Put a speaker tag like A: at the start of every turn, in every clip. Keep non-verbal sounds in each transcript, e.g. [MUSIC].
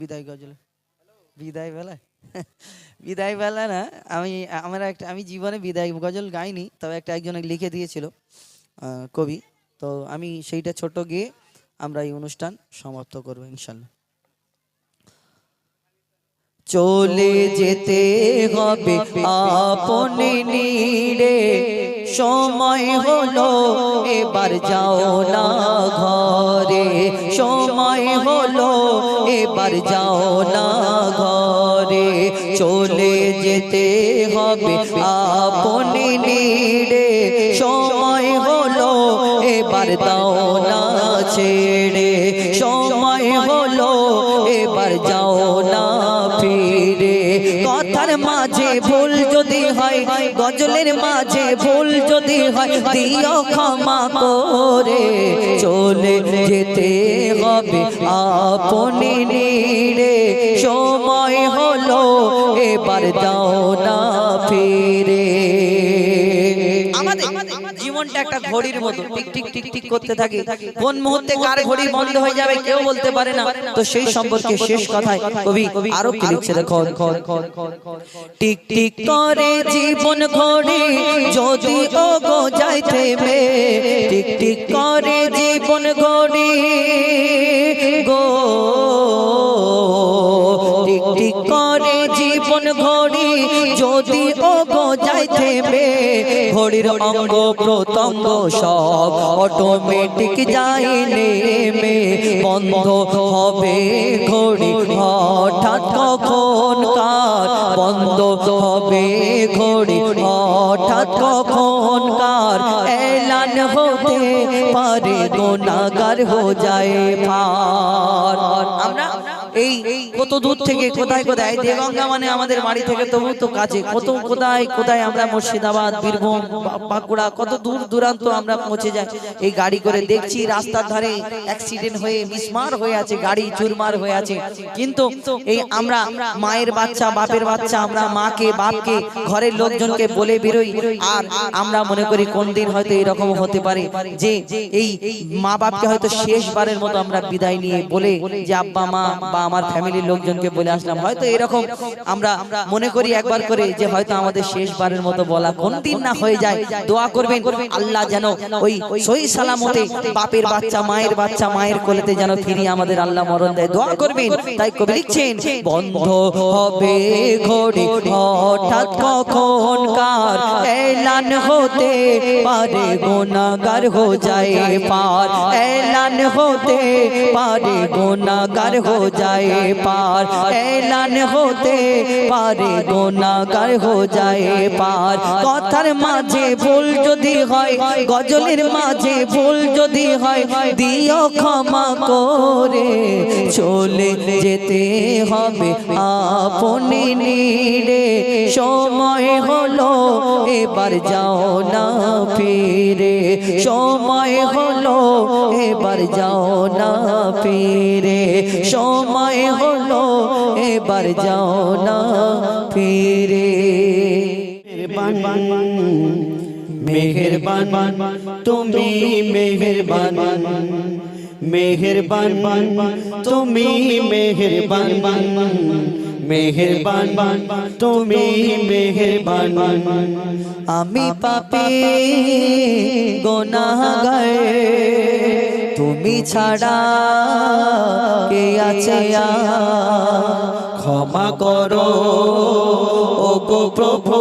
A: বিদায় গজল বিদায় বেলা? বিদায় বেলা না, আমি, আমরা একটা, আমি জীবনে বিদায় গজল গাইনি, তবে একটা একজন লিখে দিয়েছিল কবি। তো আমি সেইটা ছোট গিয়ে আমরা এই অনুষ্ঠান সমাপ্ত করব ইনশাল্লাহ। চলে যেতে হবে আপনি নিড়ে, সময় হলো, এবার যাও না। এবার যাও না ঘরে, চলে যেতে হবে আপনি নিড়ে। সময় হলো, এবার দাও না ছেড়ে। হয়, গজলের মাঝে ভুল যদি হয়, দিও ক্ষমা করে। চলে যেতে হবে আপনি নিরে সময় হলো, এবার যাও না ফিরে। জীবনটা একটা ঘড়ির মতো টিক টিক টিক টিক করতে থাকে কোন মুহূর্তে কার ঘড়ি বন্ধ হয়ে যাবে কেউ বলতে পারে না তো সেই সম্পর্কে শেষ কথায় কবি আরও কি লিখছে দেখো টিক টিক করে জীবন ঘড়ি যদি ও গো যায় থেমে টিক টিক করে জীবন ঘড়ি গো টিক টিক করে জীবন ঘড়ি যদি ও গো থেমে ঘড়ির অঙ্গ প্রত্যঙ্গ সব অটোমেটিক যায় নেমে বন্ধ হবে ঘড়ি। হঠাৎ কখন কার? বন্ধ হবে ঘড়ি। হঠাৎ কখন কার? এলান হতে পারে গোনাগার হো যায় আমরা এই কত দূর থেকে কোথায় কোথায় দেগঙ্গা মানে আমাদের বাড়ি থেকে তবু তো কাছে। কত কোথায় কোথায় আমরা মুর্শিদাবাদ, বীরভূম বাঁকুড়া, কত দূর দূরান্ত আমরা পৌঁছে যাই। এই গাড়ি করে দেখছি রাস্তার ধারে অ্যাক্সিডেন্ট হয়ে, মিসমার হয়ে আছে, গাড়ি চুরমার হয়ে আছে। কিন্তু এই আমরা মায়ের বাচ্চা, বাপের বাচ্চা, আমরা মাকে, বাপকে, ঘরের লোকজনকে বলে বেরোই। আর আমরা মনে করি কোন দিন হয়তো এরকম হতে পারে যে এই মা বাপকে হয়তো শেষবারের মতো আমরা বিদায় নিয়ে বলে যে, আব্বা, মা আমার ফ্যামিলির লোকজনকে বলে আসলাম, হয়তো এরকম আমরা মনে করি একবার করে যে হয়তো আমাদের শেষবারের মতো বলা কোন দিন না হয়ে যায়। দোয়া করবেন, আল্লাহ যেন ওই সই সালামতে বাপের বাচ্চা, মায়ের বাচ্চা, মায়ের কোলেতে যেন ফিরিয়ে আমাদের আল্লাহ মরণ দেয়। দোয়া করবেন, তাই কবি লিখছেন, বন্ধ হবে ঘড়ি, হঠাৎ কখন কার এলান হতে পারে গুনাহগার হো যায় পার। এলান হতে পারে গুনাহগার হো যায় পার। এলান হতে পারে গুনাহগার হো যায় পার। কথার মাঝে ভুল যদি হয় গজলের মাঝে ভুল যদি হয় দিও ক্ষমা করে। চলে যেতে হবে আপনি নিরে। সময় হলো এবার যাও না ফিরে। সময় হলো এবার যাও না ফিরে। সময় হলো এবার যাও না ফিরে
B: মেহেরবান তুমি মেহেরবান মেহেরবান তুমি মেহেরবান মেহেরবান তুমি মেহেরবান
A: আমি পাপি গোনাগার তুমি ছাড়া কে আছে
B: ক্ষমা করো ও গো প্রভু।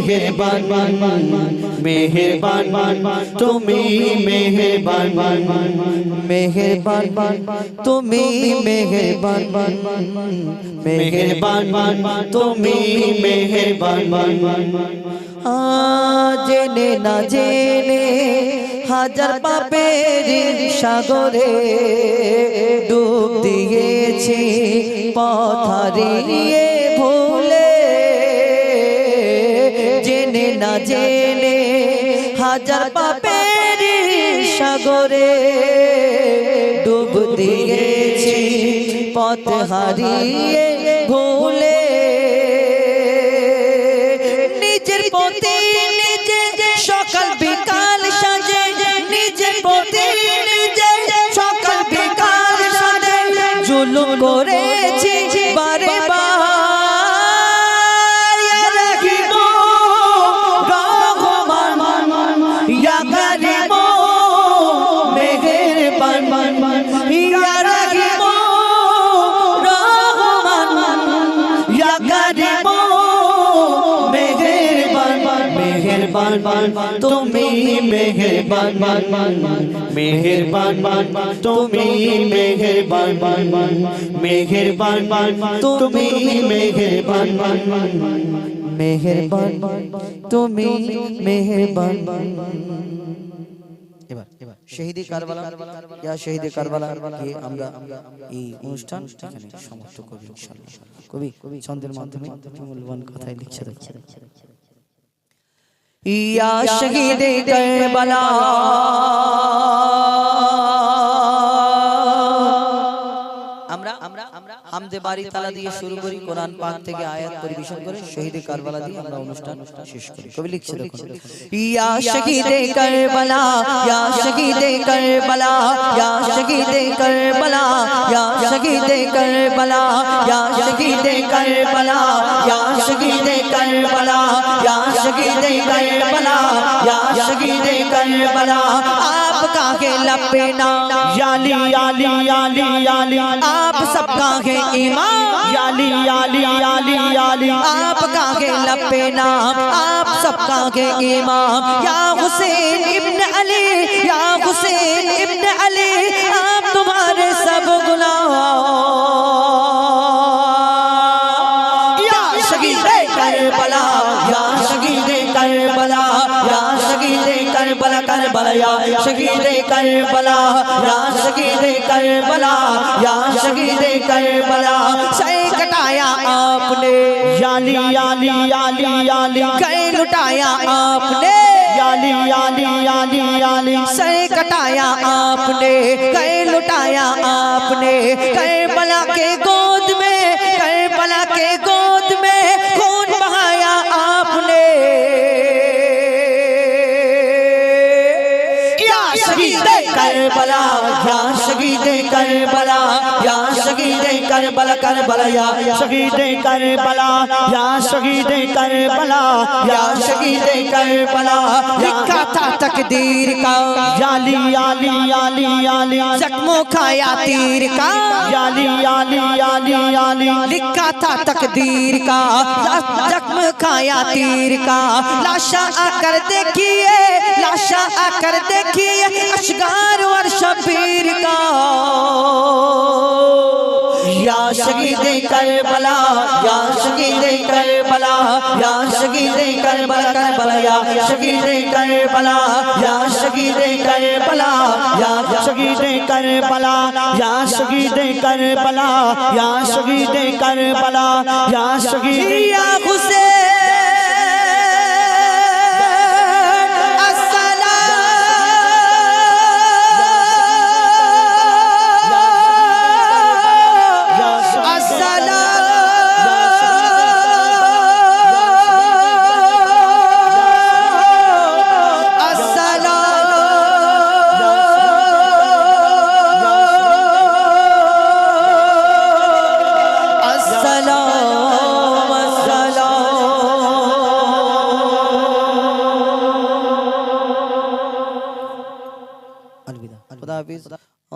B: মেহেরবান মেহেরবান তুমি মেহেরবান মেহেরবান তুমি মেহেরবান
A: মেহেরবান তুমি মেহেরবান। আ, জেনে না জেনে হাজার পাপের সাগরে ডুব দিয়েছি পথ না জেলে হাজার পাপের সাগরে ডুব দিয়েছি পথ হারিয়ে
B: তুমি মেহেরবান। মেহেরবান, তুমি মেহেরবান। মেহেরবান, তুমি মেহেরবান।
A: মেহেরবান, তুমি মেহেরবান। এবার শহীদি কারবালা, ইয়া শহীদি কারবালা কে আমরা এই অনুষ্ঠান এখানে কবি কবি, ছন্দের মাধ্যমে মূল্যবান কথাই লিখছে
B: या
A: शहीद करबला یش گی دے کر یش گی دے کر دے کرشگی کرشگی دے کر یش گی دے کرشگی دے کرشگی دے کر آپ کا لپے نامیا آپ سب کا امام یالی یالی یالی آپ کا ہے لپے نام، آپ سب
B: کا ہے امام یا
A: حسین ابن علی،
B: یا حسین ابن علی،
A: آپ تمہارے سب گناہ۔ یا شگید کربلا، یا شگید کربلا، یا شگید کربلا یا شگید کربلا، یا شہید کربلا، یا شہید کربلا سے کٹایا آپ نے۔ یالی یالی
B: یالی یالی، گئے لٹایا آپ
A: نے۔ یالی یالی یالی یالی سے کٹایا
B: آپ نے۔ گئے لٹایا
A: آپ نے۔ کربلا کے
B: گوز لکھا تھا تقدیر
A: کا۔ کھایا تیر کا۔ کا۔ زخم کھایا تیر کا۔ لاشا آ کر دیکھئے لاشا آ کر دیکھیے اشگار اور شبیر کا۔ یا شہید کربلا، یا شہید کربلا، یا شہید کربلا کربلا، یا شہید کربلا، یا
B: شہید کربلا، یا شہید کربلا، یا شہید کربلا، یا شہید
A: کربلا، یا شہید جی، یا حسین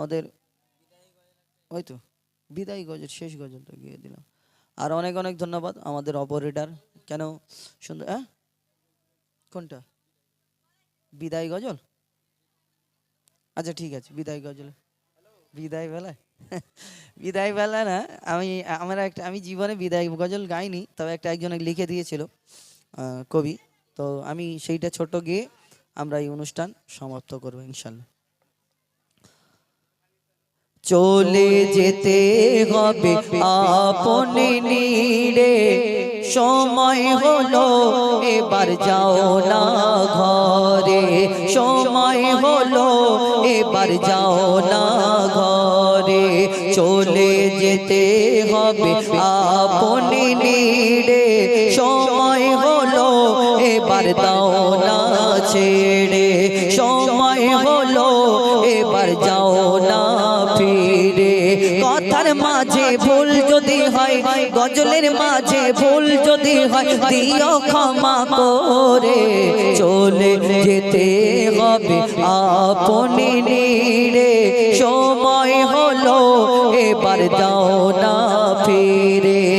A: আমাদের ওই তো বিদায় গজল শেষ গজলটা গিয়ে দিলাম। আর অনেক অনেক ধন্যবাদ আমাদের অপারেটার। কেন সুন্দর হ্যাঁ কোনটা? বিদায় গজল? আচ্ছা ঠিক আছে, বিদায় গজল। বিদায় বেলা? [LAUGHS] বিদায় বেলা না, আমি, আমার একটা, আমি জীবনে বিদায় গজল গাইনি, তবে একটা একজন লিখে দিয়েছিল কবি। তো আমি সেইটা ছোট গিয়ে আমরা এই অনুষ্ঠান সমাপ্ত করব, ইনশাল্লাহ। চলে যেতে হবে আপনি নিড়ে সময় হলো এবার যাও না ঘরে। সময় হলো এবার যাও না ঘরে। চলে যেতে হবে আপনি নিড়ে সময় হলো এবার দাও ভুল যদি হয়, গজলের মাঝে ভুল যদি হয়, দিও ক্ষমা করে চলে যেতে হবে আপনি নিড়ে। সময় হলো, এবার যাও না ফিরে।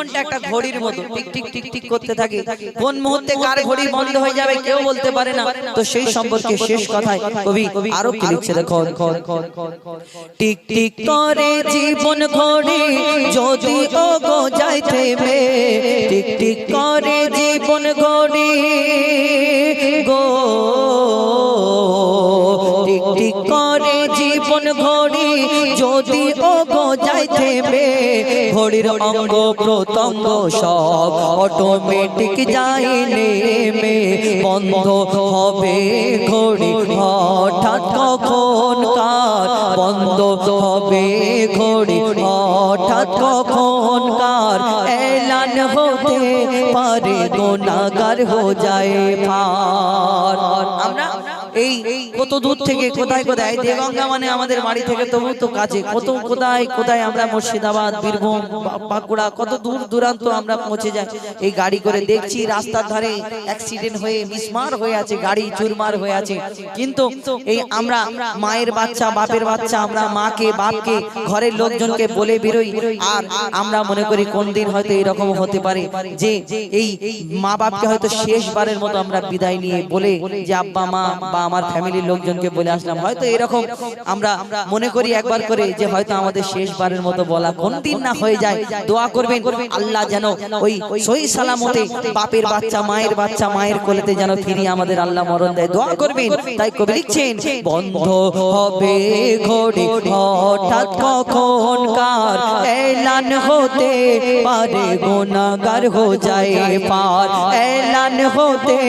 A: জীবনটা একটা ঘড়ির মতো টিক টিক টিক টিক করতে থাকে কোন মুহূর্তে কার ঘড়ি বন্ধ হয়ে যাবে কেউ বলতে পারে না তো সেই সম্পর্কে শেষ কথায় কবি আরও কি লিখছে দেখো টিক টিক করে জীবন ঘড়ি যদি ও গো যায় থেমে টিক টিক করে জীবন ঘড়ি গো টিক টিক করে জীবন ঘড়ি যদি ও গো যায় থেমে, ঘড়ির অঙ্গ প্রত্যঙ্গ সব অটোমেটিক যায় নেমে। বন্ধ হবে ঘড়ি, হঠাৎ কখন কার? বন্ধ হবে ঘড়ি, হঠাৎ কখন কার? এলান হতে পারে গোনাগার হো যায় পার আমরা এই কত দূর থেকে কোথায় কোথায়? দেগঙ্গা মানে আমাদের বাড়ি থেকে তবু তো কাছে কত কোথায় কোথায় আমরা মুর্শিদাবাদ, বীরভূম বাঁকুড়া, কত দূর দূরান্ত আমরা পৌঁছে যাই। এই গাড়ি করে দেখছি রাস্তার ধারে অ্যাক্সিডেন্ট হয়ে, মিসমার হয়ে আছে, গাড়ি চুরমার হয়ে আছে। কিন্তু এই আমরা মায়ের বাচ্চা, বাপের বাচ্চা, আমরা মাকে, বাপকে, ঘরের লোকজনকে বলে বেরোই। আর আমরা মনে করি কোন দিন হয়তো এরকম হতে পারে যে এই মা বাপকে হয়তো শেষবারের মতো আমরা বিদায় নিয়ে বলে যে, আব্বা, মা, বা আমার ফ্যামিলির লোকজনকে বলে আসলাম হয়তো এরকম আমরা মনে করি একবার করে যে হয়তো আমাদের শেষবারের মতো বলা কোন দিন না হয়ে যায়। দোয়া করবেন আল্লাহ যেন ওই সহি সালামতে বাপের বাচ্চা মায়ের বাচ্চা মায়ের কোলেতে যেন ফিরিয়ে আমাদের আল্লাহ মরণ দেয়। দোয়া। করবেন তাই কবি লিখছেন বন্ধ হবে ঘড়ি হঠাৎ কখন কার এলান হতে পারে গোনাগার হো যায় পার এলান হতে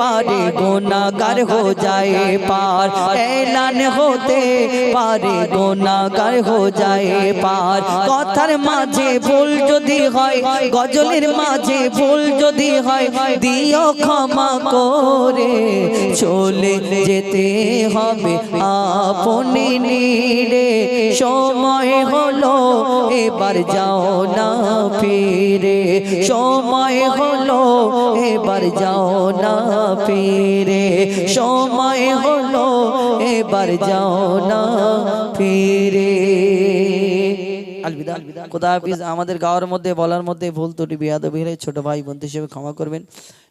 A: পারে। গোনাগার হো যায় পার। এলান হতে পারে গোনাগার হো যায় পার। কথার মাঝে ভুল যদি হয়, গজলের মাঝে ভুল যদি হয়, দিও ক্ষমা করে। চলে যেতে হবে আপনি নিড়ে সময় হলো, এবার যাও না ফিরে। সময় হলো এবার যাও না ফিরে। সময় হলো, এবার যাও না ফিরে। আমাদের গাওয়ার মধ্যে, বলার মধ্যে ভুল ত্রুটি বিয়াদবি হলে ছোট ভাই বোনদের হিসেবে ক্ষমা করবেন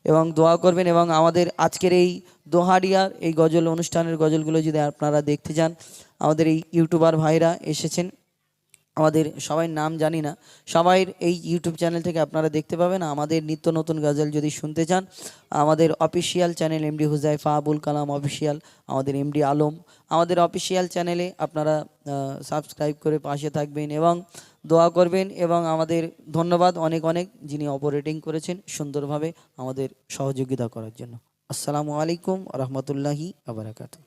A: এবং দোয়া করবেন এবং আমাদের আজকের এই দোহারিয়ার, এই গজল অনুষ্ঠানের গজলগুলো যদি আপনারা দেখতে চান, আমাদের এই ইউটিউবার ভাইরা এসেছেন আমাদের সবাই নাম জানি না। সবাই এই ইউটিউব চ্যানেল থেকে আপনারা দেখতে পাবেন। আমাদের নিত্য নতুন গজল যদি শুনতে চান, আমাদের official channel MD Huzaifa Abul Kalam official আমাদের এমডি আলম আমাদের অফিসিয়াল চ্যানেলে আপনারা সাবস্ক্রাইব করে পাশে থাকবেন এবং দোয়া করবেন এবং আমাদের ধন্যবাদ অনেক অনেক যিনি অপারেটিং করেছেন সুন্দরভাবে আমাদের সহযোগিতা করার জন্য। আসসালামু আলাইকুম রহমতুল্লাহি আবরাকাতু